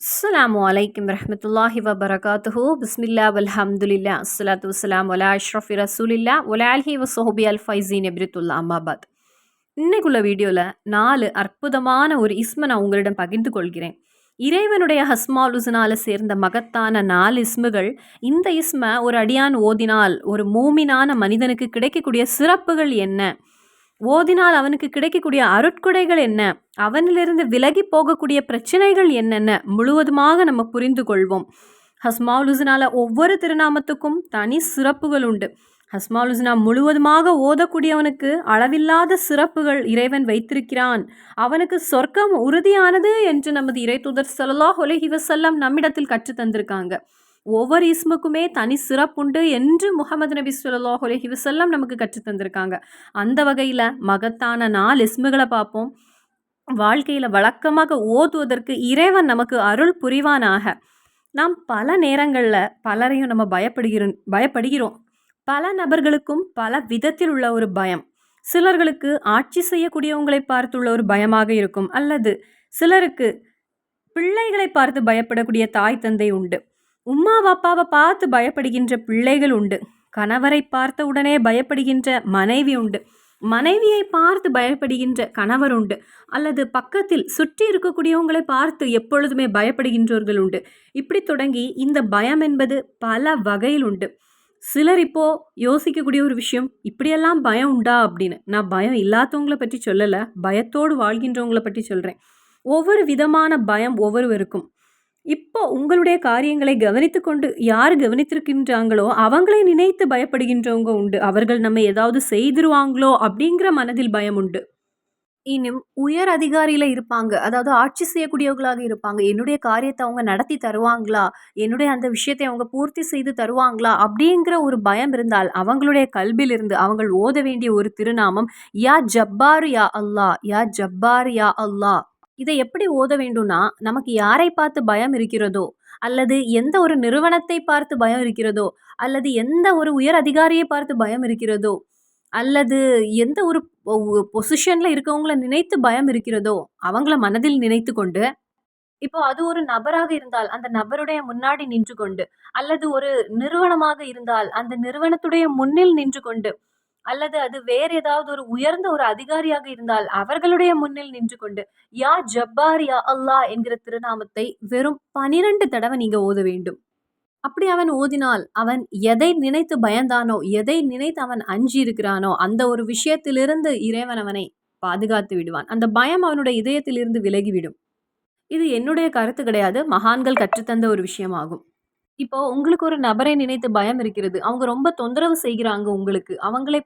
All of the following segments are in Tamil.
அஸ்லாம் வலைக்கம் ரஹமத்துல்லாஹி வபரகாத்துஹு பிஸ்மில்லா வல்ஹம்துலில்லா அஸ்லாத்து வலாம் ஒலா அஷ்ரஃபி ரசூலில்லா வலாஹி வசோபி அல் ஃபைசீன் எப்ரித்துல்லா அம்மாபாத் இன்னைக்குள்ள வீடியோவில் நாலு அற்புதமான ஒரு இஸ்மை நான் உங்களிடம் பகிர்ந்து கொள்கிறேன். இறைவனுடைய ஹஸ்மாலுசனால் சேர்ந்த மகத்தான நாலு இஸ்முகள் இந்த இஸ்மை ஒரு அடியான் ஓதினால் ஒரு மூமினான மனிதனுக்கு கிடைக்கக்கூடிய சிறப்புகள் என்ன? ஓதினால் அவனுக்கு கிடைக்கக்கூடிய அருட்கொடைகள் என்ன? அவனிலிருந்து விலகி போகக்கூடிய பிரச்சனைகள் என்னென்ன? முழுவதுமாக நம்ம புரிந்து கொள்வோம். ஹஸ்மாலுசனால ஒவ்வொரு திருநாமத்துக்கும் தனி சிறப்புகள் உண்டு. ஹஸ்மாலுசனா முழுவதுமாக ஓதக்கூடியவனுக்கு அளவில்லாத சிறப்புகள் இறைவன் வைத்திருக்கிறான். அவனுக்கு சொர்க்கம் உறுதியானது என்று நமது இறை தூதர் சல்லாஹ் அலஹி வசல்லம் நம்மிடத்தில் கற்று தந்திருக்காங்க. ஒவ்வொரு இஸ்முக்குமே தனி சிறப்புண்டு என்று முகமது நபி சொல்லாஹ் அலஹி வசல்லம் நமக்கு கற்றுத் தந்திருக்காங்க. அந்த வகையில் மகத்தான நாலு இஸ்முகளை பார்ப்போம். வாழ்க்கையில் வழக்கமாக ஓதுவதற்கு இறைவன் நமக்கு அருள் புரிவானாக. நாம் பல நேரங்களில் பலரையும் நம்ம பயப்படுகிறோம் பயப்படுகிறோம். பல நபர்களுக்கும் பல விதத்தில் உள்ள ஒரு பயம். சிலர்களுக்கு ஆட்சி செய்யக்கூடியவங்களை பார்த்துள்ள ஒரு பயமாக இருக்கும். அல்லது சிலருக்கு பிள்ளைகளை பார்த்து பயப்படக்கூடிய தாய் தந்தை உண்டு. உம்மாவா அப்பாவை பார்த்து பயப்படுகின்ற பிள்ளைகள் உண்டு. கணவரை பார்த்த உடனே பயப்படுகின்ற மனைவி உண்டு. மனைவியை பார்த்து பயப்படுகின்ற கணவர் உண்டு. அல்லது பக்கத்தில் சுற்றி இருக்கக்கூடியவங்களை பார்த்து எப்பொழுதுமே பயப்படுகின்றவர்கள் உண்டு. இப்படி தொடங்கி இந்த பயம் என்பது பல வகையில் உண்டு. சிலர் இப்போ யோசிக்கக்கூடிய ஒரு விஷயம் இப்படியெல்லாம் பயம் உண்டா? அப்படின்னு. நான் பயம் இல்லாதவங்களை பற்றி சொல்லலை பயத்தோடு வாழ்கின்றவங்களை பற்றி சொல்கிறேன் ஒவ்வொரு விதமான பயம் ஒவ்வொருவருக்கும். இப்போ உங்களுடைய காரியங்களை கவனித்து கொண்டு யார் கவனித்திருக்கின்றாங்களோ அவங்களை நினைத்து பயப்படுகின்றவங்க உண்டு. அவர்கள் நம்ம ஏதாவது செய்திருவாங்களோ அப்படிங்கிற மனதில் பயம் உண்டு. இன்னும் உயர் அதிகாரியில் இருப்பாங்க. அதாவது ஆட்சி செய்யக்கூடியவர்களாக இருப்பாங்க. என்னுடைய காரியத்தை அவங்க நடத்தி தருவாங்களா? என்னுடைய அந்த விஷயத்தை அவங்க பூர்த்தி செய்து தருவாங்களா? அப்படிங்கிற ஒரு பயம் இருந்தால் அவங்களுடைய கல்வியிலிருந்து அவங்கள் ஓத வேண்டிய ஒரு திருநாமம் யா ஜப்பார் யா அல்லா யா ஜப்பார் யா அல்லா இதை எப்படி ஓத வேண்டும்னா நமக்கு யாரை பார்த்து பயம் இருக்கிறதோ அல்லது எந்த ஒரு நிறுவனத்தை பார்த்து பயம் இருக்கிறதோ அல்லது எந்த ஒரு உயர் அதிகாரியை பார்த்து பயம் இருக்கிறதோ அல்லது எந்த ஒரு பொசிஷனில் இருக்கவங்கள நினைத்து பயம் இருக்கிறதோ அவங்கள மனதில் நினைத்து கொண்டு இப்போ அது ஒரு நபராக இருந்தால் அந்த நபருடைய முன்னாடி நின்று கொண்டு அல்லது ஒரு நிறுவனமாக இருந்தால் அந்த நிறுவனத்துடைய முன்னில் நின்று கொண்டு அல்லது அது வேற ஏதாவது ஒரு உயர்ந்த ஒரு அதிகாரியாக இருந்தால் அவர்களுடைய முன்னில் நின்று கொண்டு யா ஜப்பார் யா அல்லா என்கிற திருநாமத்தை வெறும் பனிரெண்டு தடவை நீங்க ஓத வேண்டும். அப்படி அவன் ஓதினால் அவன் எதை நினைத்து பயந்தானோ எதை நினைத்து அவன் அஞ்சி இருக்கிறானோ அந்த ஒரு விஷயத்திலிருந்து இறைவன் அவனை பாதுகாத்து விடுவான். அந்த பயம் அவனுடைய இதயத்திலிருந்து விலகிவிடும் இது என்னுடைய கருத்து கிடையாது. மகான்கள் கற்றுத்தந்த ஒரு விஷயமாகும். இப்போ உங்களுக்கு ஒரு நபரை நினைத்து பயம் இருக்கிறது. அவங்க ரொம்ப தொந்தரவு செய்கிறாங்க உங்களுக்கு. அவங்களை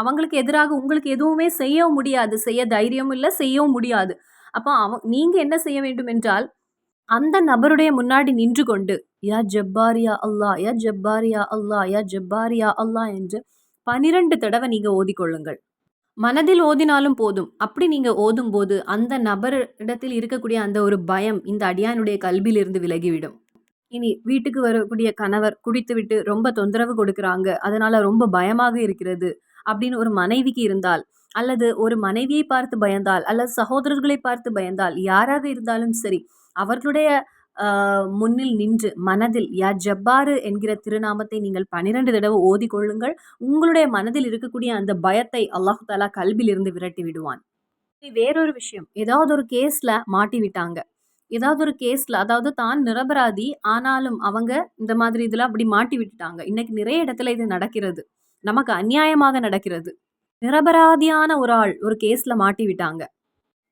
அவங்களுக்கு எதிராக உங்களுக்கு எதுவுமே செய்ய முடியாது. செய்ய தைரியம் இல்லை செய்யவும் முடியாது. அப்போ அவ நீங்கள் என்ன செய்ய வேண்டும் என்றால் அந்த நபருடைய முன்னாடி நின்று கொண்டு யா ஜப்பாரியா அல்லா யா ஜப்பாரியா அல்லா யா ஜப்பாரியா அல்லா என்று பனிரெண்டு தடவை நீங்கள் ஓதிக்கொள்ளுங்கள். மனதில் ஓதினாலும் போதும். அப்படி நீங்கள் ஓதும்போது அந்த நபரிடத்தில் இருக்கக்கூடிய அந்த ஒரு பயம் இந்த அடியானுடைய கல்வியிலிருந்து விலகிவிடும். இனி வீட்டுக்கு வரக்கூடிய கணவர் குடித்துவிட்டு ரொம்ப தொந்தரவு கொடுக்குறாங்க. அதனால ரொம்ப பயமாக இருக்கிறது அப்படின்னு ஒரு மனைவிக்கு இருந்தால் அல்லது ஒரு மனைவியை பார்த்து பயந்தால் அல்லது சகோதரர்களை பார்த்து பயந்தால் யாராக இருந்தாலும் சரி அவர்களுடைய முன்னில் நின்று மனதில் யா ஜப்பாரு என்கிற திருநாமத்தை நீங்கள் பன்னிரண்டு தடவை ஓதிக்கொள்ளுங்கள் உங்களுடைய மனதில் இருக்கக்கூடிய அந்த பயத்தை அல்லாஹு தாலா கல்வியிலிருந்து விரட்டி விடுவான். வேறொரு விஷயம். ஏதாவது ஒரு கேஸ்ல மாட்டி விட்டாங்க ஏதாவது ஒரு கேஸில் அதாவது தான் நிரபராதி ஆனாலும் அவங்க இந்த மாதிரி இதில் அப்படி மாட்டி விட்டுட்டாங்க. இன்னைக்கு நிறைய இடத்துல இது நடக்கிறது. நமக்கு அந்நியாயமாக நடக்கிறது. நிரபராதியான ஒரு ஆள் ஒரு கேஸில் மாட்டி விட்டாங்க.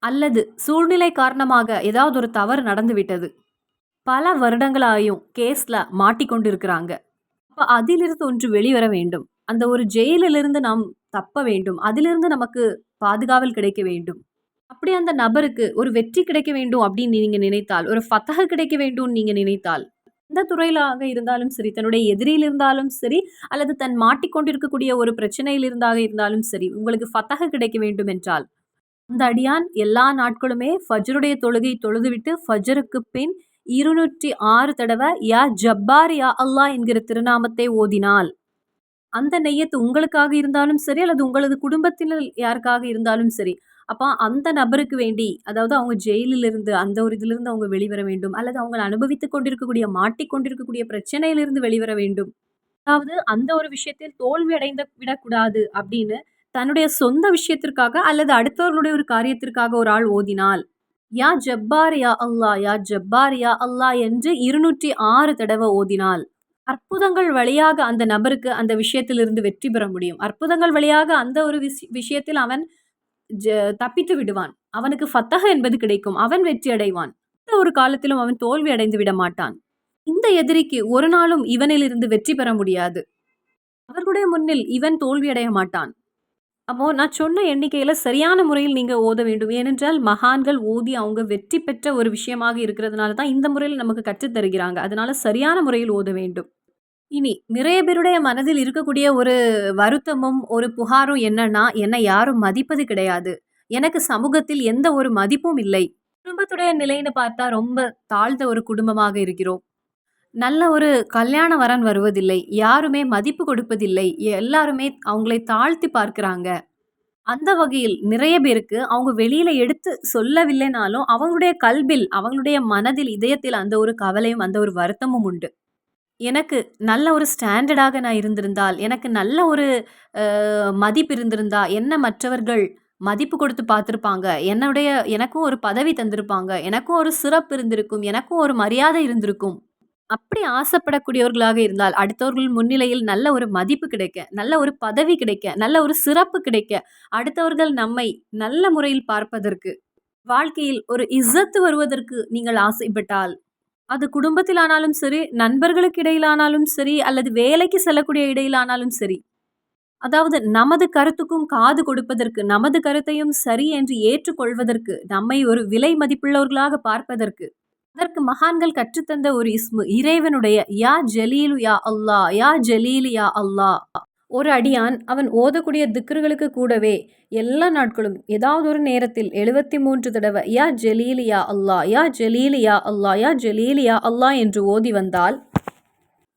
அல்லது சூழ்நிலை காரணமாக ஏதாவது ஒரு தவறு நடந்து விட்டது. பல வருடங்களாயும் கேஸில் மாட்டிக்கொண்டு இருக்கிறாங்க அப்போ அதிலிருந்து ஒன்று வெளிவர வேண்டும். அந்த ஒரு ஜெயிலிலிருந்து நாம் தப்ப வேண்டும். அதிலிருந்து நமக்கு பாதுகாவல் கிடைக்க வேண்டும். அப்படி அந்த நபருக்கு ஒரு வெற்றி கிடைக்க வேண்டும் அப்படின்னு நீங்கள் நினைத்தால் ஒரு ஃபத்தக கிடைக்க வேண்டும் நீங்கள் நினைத்தால் எந்த துறையிலாக இருந்தாலும் சரி தன்னுடைய எதிரியில் இருந்தாலும் சரி அல்லது தன் மாட்டிக்கொண்டிருக்கக்கூடிய ஒரு பிரச்சனையில் இருந்தாக இருந்தாலும் சரி உங்களுக்கு ஃபத்தக கிடைக்க வேண்டும் என்றால் அந்த அடியான் எல்லா நாட்களுமே ஃபஜருடைய தொழுகை தொழுதுவிட்டு ஃபஜருக்கு பின் இருநூற்றி ஆறு தடவை யா ஜப்பார் யா அல்லா என்கிற திருநாமத்தை ஓதினால் அந்த நெய்யத்து உங்களுக்காக இருந்தாலும் சரி அல்லது உங்களது குடும்பத்தினர் யாருக்காக இருந்தாலும் சரி அப்போ அந்த நபருக்கு வேண்டி அதாவது அவங்க ஜெயிலிலிருந்து அந்த ஒரு இதிலிருந்து அவங்க வெளிவர வேண்டும். அல்லது அவங்க அனுபவித்துக் கொண்டிருக்கக்கூடிய மாட்டிக்கொண்டிருக்கக்கூடிய பிரச்சனையிலிருந்து வெளிவர வேண்டும். அதாவது அந்த ஒரு விஷயத்தில் தோல்வி அடைந்து விடக்கூடாது அப்படின்னு தன்னுடைய சொந்த விஷயத்திற்காக அல்லது அடுத்தவர்களுடைய ஒரு காரியத்திற்காக ஒரு ஆள் ஓதினால் யா ஜப்பார் யா அல்லா யா ஜப்பார் யா அல்லா என்று இருநூற்றி ஆறு தடவை ஓதினால் அற்புதங்கள் வழியாக அந்த நபருக்கு அந்த விஷயத்திலிருந்து வெற்றி பெற முடியும். அற்புதங்கள் வழியாக அந்த ஒரு விஷயத்தில் அவன் தப்பித்து விடுவான் அவனுக்கு ஃபத்தக என்பது கிடைக்கும் அவன் வெற்றி அடைவான் எந்த ஒரு காலத்திலும் அவன் தோல்வி அடைந்து விட மாட்டான் இந்த எதிரிக்கு ஒரு நாளும் இவனிலிருந்து வெற்றி பெற முடியாது அவர்களுடைய முன்னில் இவன் தோல்வி அடைய மாட்டான் அப்போ நான் சொன்ன எண்ணிக்கையில சரியான முறையில் நீங்க ஓத வேண்டும். ஏனென்றால் மகான்கள் ஓதி அவங்க வெற்றி பெற்ற ஒரு விஷயமாக இருக்கிறதுனால தான் இந்த முறையில் நமக்கு கற்றுத் தருகிறாங்க. அதனால சரியான முறையில் ஓத வேண்டும். இனி நிறைய பேருடைய மனதில் இருக்கக்கூடிய ஒரு வருத்தமும், ஒரு புகாரும் என்னன்னா, என்னை யாரும் மதிப்பது கிடையாது. எனக்கு சமூகத்தில் எந்த ஒரு மதிப்பும் இல்லை. குடும்பத்துடைய நிலைன்னு பார்த்தா ரொம்ப தாழ்ந்த ஒரு குடும்பமாக இருக்கிறோம். நல்ல ஒரு கல்யாண வரன் வருவதில்லை. யாருமே மதிப்பு கொடுப்பதில்லை. எல்லாருமே அவங்களை தாழ்த்தி பார்க்கிறாங்க. அந்த வகையில் நிறைய பேருக்கு அவங்க வெளியில எடுத்து சொல்லவில்லைனாலும், அவங்களுடைய கல்பில், அவங்களுடைய மனதில், இதயத்தில் அந்த ஒரு கவலையும், அந்த ஒரு வருத்தமும் உண்டு. எனக்கு நல்ல ஒரு ஸ்டாண்டர்டாக நான் இருந்திருந்தால், எனக்கு நல்ல ஒரு மதிப்பு இருந்திருந்தா, என்ன மற்றவர்கள் மதிப்பு கொடுத்து பார்த்துருப்பாங்க என்னுடைய எனக்கும் ஒரு பதவி தந்திருப்பாங்க. எனக்கும் ஒரு சிறப்பு இருந்திருக்கும். எனக்கும் ஒரு மரியாதை இருந்திருக்கும். அப்படி ஆசைப்படக்கூடியவர்களாக இருந்தால், அடுத்தவர்கள் முன்னிலையில் நல்ல ஒரு மதிப்பு கிடைக்க, நல்ல ஒரு பதவி கிடைக்க, நல்ல ஒரு சிறப்பு கிடைக்க, அடுத்தவர்கள் நம்மை நல்ல முறையில் பார்ப்பதற்கு, வாழ்க்கையில் ஒரு இசத்து வருவதற்கு நீங்கள் ஆசைப்பட்டால், அது குடும்பத்திலானாலும் சரி, நண்பர்களுக்கு இடையிலானாலும் சரி, அல்லது வேலைக்கு செல்லக்கூடிய இடையிலானாலும் சரி. அதாவது நமது கருத்துக்கும் காது கொடுப்பதற்கு, நமது கருத்தையும் சரி என்று ஏற்றுக்கொள்வதற்கு, நம்மை ஒரு விலை மதிப்புள்ளவர்களாக பார்ப்பதற்கு அதற்கு மகான்கள் கற்றுத்தந்த ஒரு இஸ்மு இறைவனுடைய யா ஜலீலு யா அல்லா யா ஜலீலு யா அல்லா ஒரு அடியான் அவன் ஓதக்கூடிய திக்ருகளுக்கு கூடவே எல்லா நாட்களும் ஏதாவது ஒரு நேரத்தில் எழுபத்தி மூன்று தடவை யா ஜலீலியா அல்லா யா ஜலீலியா அல்லா யா ஜலீலியா அல்லா என்று ஓதி வந்தால்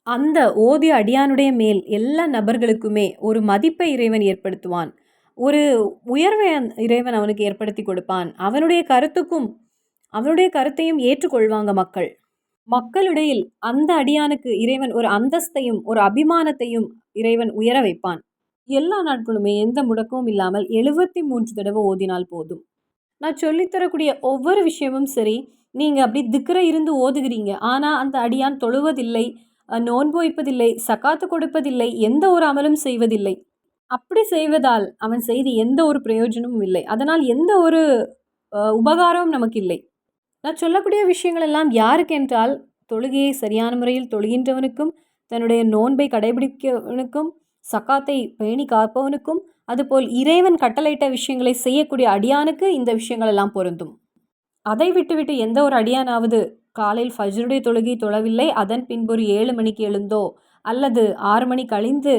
அந்த ஓதிய அடியானுடைய மேல் எல்லா நபர்களுக்குமே ஒரு மதிப்பை இறைவன் ஏற்படுத்துவான். ஒரு உயர்வை இறைவன் அவனுக்கு ஏற்படுத்தி கொடுப்பான். அவனுடைய கருத்துக்கும் அவனுடைய கருத்தையும் ஏற்றுக்கொள்வாங்க மக்கள். மக்களிடையில் அந்த அடியானுக்கு இறைவன் ஒரு அந்தஸ்தையும் ஒரு அபிமானத்தையும் இறைவன் உயர வைப்பான். எல்லா நாட்களுமே எந்த முடக்கமும் இல்லாமல் எழுபத்தி மூன்று தடவை ஓதினால் போதும். நான் சொல்லித்தரக்கூடிய ஒவ்வொரு விஷயமும் சரி நீங்கள் அப்படி திக்கர இருந்து ஓதுகிறீங்க. ஆனால் அந்த அடியான் தொழுவதில்லை நோன்பு வைப்பதில்லை சக்காத்து கொடுப்பதில்லை எந்த ஒரு அமலும் செய்வதில்லை. அப்படி செய்வதால் அவன் செய்து எந்த ஒரு பிரயோஜனமும் இல்லை. அதனால் எந்த ஒரு உபகாரமும் நமக்கு இல்லை. நான் சொல்லக்கூடிய விஷயங்கள் எல்லாம் யாருக்கென்றால் தொழுகையை சரியான முறையில் தொழுகின்றவனுக்கும் தன்னுடைய நோன்பை கடைபிடிக்கவனுக்கும் சக்காத்தை பேணி காப்பவனுக்கும் அதுபோல் இறைவன் கட்டளையிட்ட விஷயங்களை செய்யக்கூடிய அடியானுக்கு இந்த விஷயங்கள் எல்லாம் பொருந்தும். அதை விட்டுவிட்டு எந்த ஒரு அடியானாவது காலையில் ஃபஜ்ருடைய தொழுகை தொழவில்லை அதன் பின்பு ஒரு ஏழு மணிக்கு எழுந்தோ அல்லது ஆறு மணி கழிந்து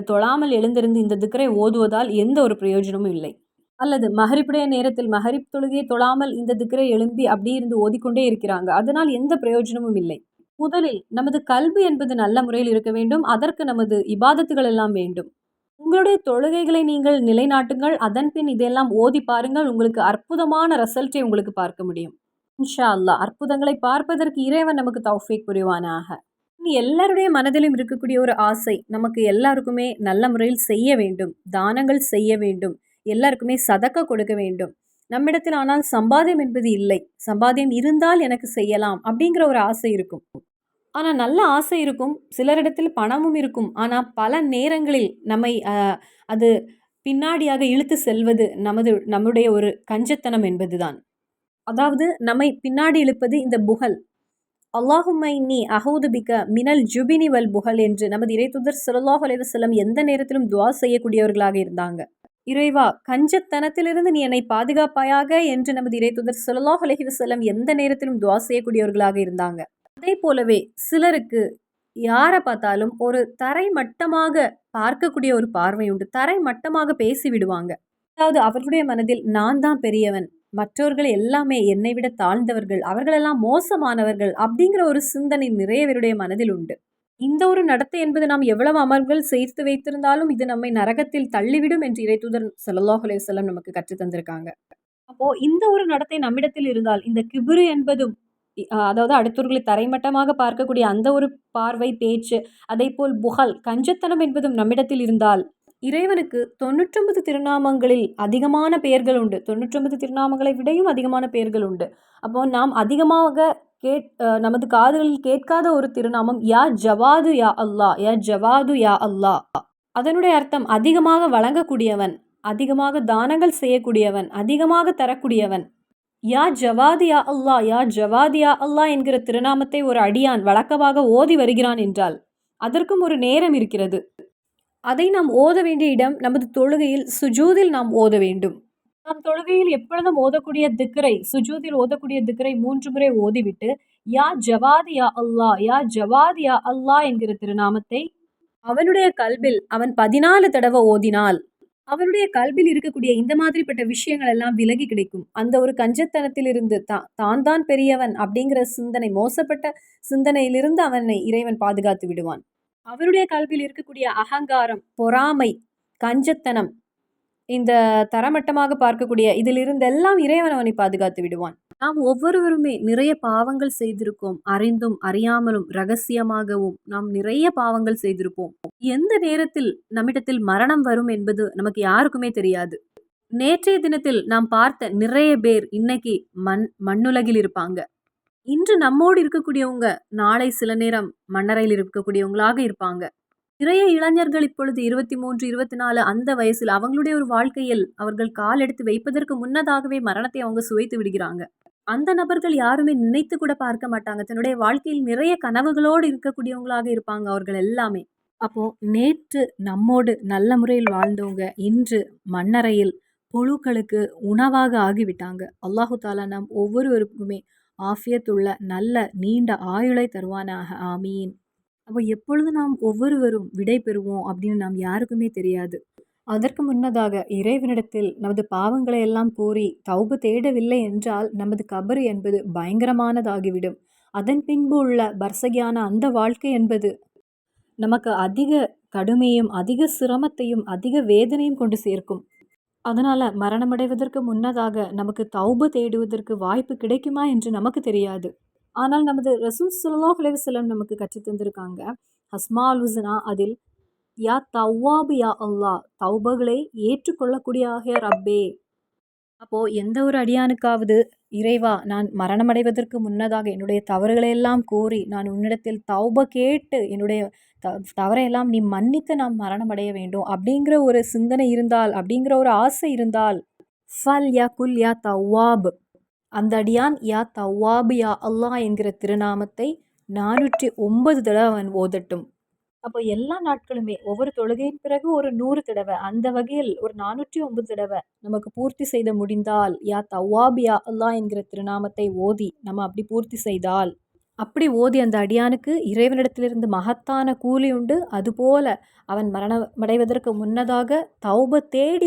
தொழாமல் எழுந்திருந்து இந்த திக்கரை ஓதுவதால் எந்த ஒரு பிரயோஜனமும் இல்லை. அல்லது மகரிப்புடைய நேரத்தில் மகரிப் தொழுகையை தொழாமல் இந்த திக்கரை எழும்பி அப்படி இருந்து ஓதிக்கொண்டே இருக்கிறாங்க. அதனால் எந்த பிரயோஜனமும் இல்லை. முதலில் நமது கல்வி என்பது நல்ல முறையில் இருக்க வேண்டும். அதற்கு நமது இபாதத்துகள் எல்லாம் வேண்டும். உங்களுடைய தொழுகைகளை நீங்கள் நிலைநாட்டுங்கள். அதன் பின் இதெல்லாம் ஓதி பாருங்கள். உங்களுக்கு அற்புதமான ரிசல்ட்டை உங்களுக்கு பார்க்க முடியும். இன்ஷா அல்லா அற்புதங்களை பார்ப்பதற்கு இறைவன் நமக்கு தௌஃபீக் புரிவானாக. எல்லாருடைய மனதிலும் இருக்கக்கூடிய ஒரு ஆசை நமக்கு எல்லாருக்குமே நல்ல முறையில் செய்ய வேண்டும். தானங்கள் செய்ய வேண்டும். எல்லாருக்குமே சதக்க கொடுக்க வேண்டும். நம்மிடத்தில் ஆனால் சம்பாதியம் என்பது இல்லை. சம்பாதியம் இருந்தால் எனக்கு செய்யலாம் அப்படிங்கிற ஒரு ஆசை இருக்கும். ஆனால் நல்ல ஆசை இருக்கும். சிலரிடத்தில் பணமும் இருக்கும். ஆனால் பல நேரங்களில் நம்மை அது பின்னாடியாக இழுத்து செல்வது நமது நம்முடைய ஒரு கஞ்சத்தனம் என்பதுதான். அதாவது நம்மை பின்னாடி இழுப்பது இந்த புகழ். அல்லாஹுமை நீ அஹூதுபிக்க மினல் ஜுபினி வல் புகழ் என்று நமது இறைத்துதர் சுல்லாஹ் அலைவசல்லம் எந்த நேரத்திலும் துவா செய்யக்கூடியவர்களாக இருந்தாங்க. இறைவா கஞ்சத்தனத்திலிருந்து நீ என்னை பாதுகாப்பாயாக என்று நமது இறைத்துதர் சுல்லாஹ் அலஹிவசல்லம் எந்த நேரத்திலும் துவா செய்யக்கூடியவர்களாக இருந்தாங்க. அதே போலவே சிலருக்கு யாரை பார்த்தாலும் ஒரு தரை மட்டமாக பார்க்கக்கூடிய ஒரு பார்வை உண்டு. தரை மட்டமாக பேசி விடுவாங்க. அதாவது அவர்களுடைய மனதில் நான் தான் பெரியவன். மற்றவர்கள் எல்லாமே என்னை விட தாழ்ந்தவர்கள். அவர்களெல்லாம் மோசமானவர்கள். அப்படிங்கிற ஒரு சிந்தனை நிறைய பேருடைய மனதில் உண்டு. இந்த ஒரு நடத்தை என்பது நாம் எவ்வளவு அமல்கள் சேர்த்து வைத்திருந்தாலும் இது நம்மை நரகத்தில் தள்ளிவிடும் என்று இறைத்துதர் சல்லாஹ் அலையம் நமக்கு கற்றுத் தந்திருக்காங்க. அப்போ இந்த ஒரு நடத்தை நம்மிடத்தில் இருந்தால் இந்த கிபுரு என்பதும் அதாவது அடுத்தவர்களை தரைமட்டமாக பார்க்கக்கூடிய அந்த ஒரு பார்வை, பேச்சு, அதேபோல் புகழ், கஞ்சத்தனம் என்பதும் நம்மிடத்தில் இருந்தால், இறைவனுக்கு 99 திருநாமங்களில் அதிகமான பெயர்கள் உண்டு. 99 திருநாமங்களை விடையும் அதிகமான பெயர்கள் உண்டு. அப்போ நாம் அதிகமாக கேட் நமது காதுகளில் கேட்காத ஒரு திருநாமம் யா ஜவாது யா அல்லா யா ஜவாது யா அல்லாஹ். அதனுடைய அர்த்தம் அதிகமாக வழங்கக்கூடியவன், அதிகமாக தானங்கள் செய்யக்கூடியவன், அதிகமாக தரக்கூடியவன். யா ஜவாது யா அல்லா யா ஜவாது யா அல்லா என்கிற திருநாமத்தை ஒரு அடியான் வழக்கமாக ஓதி வருகிறான் என்றால், அதற்கும் ஒரு நேரம் இருக்கிறது. அதை நாம் ஓத வேண்டிய இடம் நமது தொழுகையில் சுஜூதில் நாம் ஓத வேண்டும். நாம் தொழுகையில் எப்பொழுதும் ஓதக்கூடிய திக்ரை, சுஜூதில் ஓதக்கூடிய திக்கரை மூன்று முறை ஓதிவிட்டு, யா ஜவாது யா அல்லாஹ் யா ஜவாது யா அல்லா என்கிற திருநாமத்தை அவனுடைய கல்பில் அவன் பதினாலு தடவை ஓதினால், அவனுடைய கல்பில் இருக்கக்கூடிய இந்த மாதிரிப்பட்ட விஷயங்கள் எல்லாம் விலகி கிடைக்கும். அந்த ஒரு கஞ்சத்தனத்திலிருந்து தான் தான் தான் பெரியவன் அப்படிங்கிற சிந்தனை, மோசப்பட்ட சிந்தனையிலிருந்து அவனை இறைவன் பாதுகாத்து விடுவான். அவருடைய கல்வியில் இருக்கக்கூடிய அகங்காரம், பொறாமை, கஞ்சத்தனம், இந்த தரமட்டமாக பார்க்கக்கூடிய இதிலிருந்தெல்லாம் இறைவன் அவனை பாதுகாத்து விடுவான். நாம் ஒவ்வொருவருமே நிறைய பாவங்கள் செய்திருக்கோம். அறிந்தும், அறியாமலும், ரகசியமாகவும் நாம் நிறைய பாவங்கள் செய்திருப்போம். எந்த நேரத்தில் நம்மிடத்தில் மரணம் வரும் என்பது நமக்கு யாருக்குமே தெரியாது. நேற்றைய தினத்தில் நாம் பார்த்த நிறைய பேர் இன்னைக்கு மண் மண்ணுலகில் இருப்பாங்க. இன்று நம்மோடு இருக்கக்கூடியவங்க, நாளை சில நேரம் மன்னரையில் இருக்கக்கூடியவங்களாக இருப்பாங்க. நிறைய இளைஞர்கள் இப்பொழுது 23, 24 அந்த வயசில் அவங்களுடைய ஒரு வாழ்க்கையில் அவர்கள் கால் எடுத்து வைப்பதற்கு முன்னதாகவே மரணத்தை அவங்க சுவைத்து விடுகிறாங்க. அந்த நபர்கள் யாருமே நினைத்து கூட பார்க்க மாட்டாங்க. தன்னுடைய வாழ்க்கையில் நிறைய கனவுகளோடு இருக்கக்கூடியவங்களாக இருப்பாங்க அவர்கள் எல்லாமே. அப்போ நேற்று நம்மோடு நல்ல முறையில் வாழ்ந்தவங்க, இன்று மண்ணறையில் புழுக்களுக்கு உணவாக ஆகிவிட்டாங்க. அல்லாஹு தாலா நம் ஒவ்வொருவருக்குமே ஆஃபியத்துள்ள நல்ல நீண்ட ஆயுளை தருவானாக. ஆமீன். அப்போ எப்பொழுது நாம் ஒவ்வொருவரும் விடை பெறுவோம் அப்படின்னு நாம் யாருக்குமே தெரியாது. அதற்கு முன்னதாக இறைவனிடத்தில் நமது பாவங்களை எல்லாம் கூறி தௌபு தேடவில்லை என்றால், நமது கபறு என்பது பயங்கரமானதாகிவிடும். அதன் பின்பு உள்ள பர்சகியான அந்த வாழ்க்கை என்பது நமக்கு அதிக கடுமையும், அதிக சிரமத்தையும், அதிக வேதனையும் கொண்டு சேர்க்கும். அதனால் மரணமடைவதற்கு முன்னதாக நமக்கு தௌப தேடுவதற்கு வாய்ப்பு கிடைக்குமா என்று நமக்கு தெரியாது. ஆனால் நமது ரசூல் சுல்லா அலைஹி நமக்கு கற்றுத் தந்திருக்காங்க. ஹஸ்மா அலுசனா அதில் யா தவ்வாபு யா அல்லாஹ் தௌபகளை ஏற்றுக்கொள்ளக்கூடியவனாகிய ரப்பே. அப்போது எந்த ஒரு அடியானுக்காவது இறைவா நான் மரணமடைவதற்கு முன்னதாக என்னுடைய தவறுகளை எல்லாம் கூறி, நான் உன்னிடத்தில் தௌப கேட்டு என்னுடைய த தவறையெல்லாம் நீ மன்னித்து நான் மரணமடைய வேண்டும் அப்படிங்கிற ஒரு சிந்தனை இருந்தால், அப்படிங்கிற ஒரு ஆசை இருந்தால், ஃபல் யா குல் யா தவாப் அந்த அடியான் யா தவாப் யா அல்லா என்கிற திருநாமத்தை நானூற்றி ஒன்பது தடவை அவன் ஓதட்டும். அப்போ எல்லா நாட்களுமே ஒவ்வொரு தொழுகையின் பிறகு ஒரு நூறு தடவை அந்த வகையில் ஒரு நானூற்றி ஒன்பது தடவை நமக்கு பூர்த்தி செய்த முடிந்தால், யா தவ்வாப் யா என்கிற திருநாமத்தை ஓதி நம்ம அப்படி பூர்த்தி செய்தால், அப்படி ஓதி அந்த அடியானுக்கு இறைவனிடத்திலிருந்து மகத்தான கூலி உண்டு. அதுபோல அவன் மரணமடைவதற்கு முன்னதாக தௌப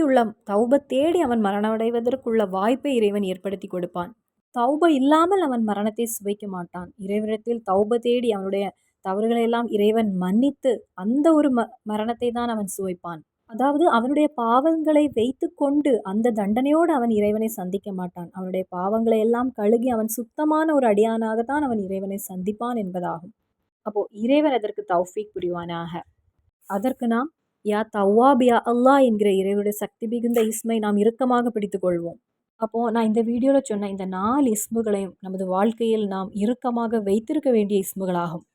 உள்ள தௌப தேடி அவன் மரணமடைவதற்குள்ள வாய்ப்பை இறைவன் ஏற்படுத்தி கொடுப்பான். தௌப இல்லாமல் அவன் மரணத்தை சுவைக்க மாட்டான். இறைவனிடத்தில் தௌப தேடி அவனுடைய தவறுகளை எல்லாம் இறைவன் மன்னித்து, அந்த ஒரு ம மரணத்தை தான் அவன் சுவைப்பான். அதாவது அவனுடைய பாவங்களை வைத்துக்கொண்டு அந்த தண்டனையோடு அவன் இறைவனை சந்திக்க மாட்டான். அவனுடைய பாவங்களை எல்லாம் கழுகி அவன் சுத்தமான ஒரு அடியானாக தான் அவன் இறைவனை சந்திப்பான் என்பதாகும். அப்போ இறைவன் அதற்கு தௌஃபீக் புரிவானாக. அதற்கு நாம் யா தவ்வாப் யா அல்லாஹ் என்கிற இறைவனுடைய சக்தி மிகுந்த இஸ்மை நாம் இறுக்கமாக பிடித்து கொள்வோம். அப்போ நான் இந்த வீடியோவில் சொன்ன இந்த நாலு இஸ்முகளையும் நமது வாழ்க்கையில் நாம் இறுக்கமாக வைத்திருக்க வேண்டிய இஸ்முகளாகும்.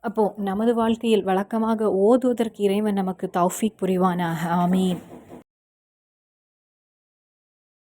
அப்போது நமது வாழ்க்கையில் வழக்கமாக ஓதுவதற்கு இறைவன் நமக்கு தௌஃபீக் புரிவானாக. ஆமீன்.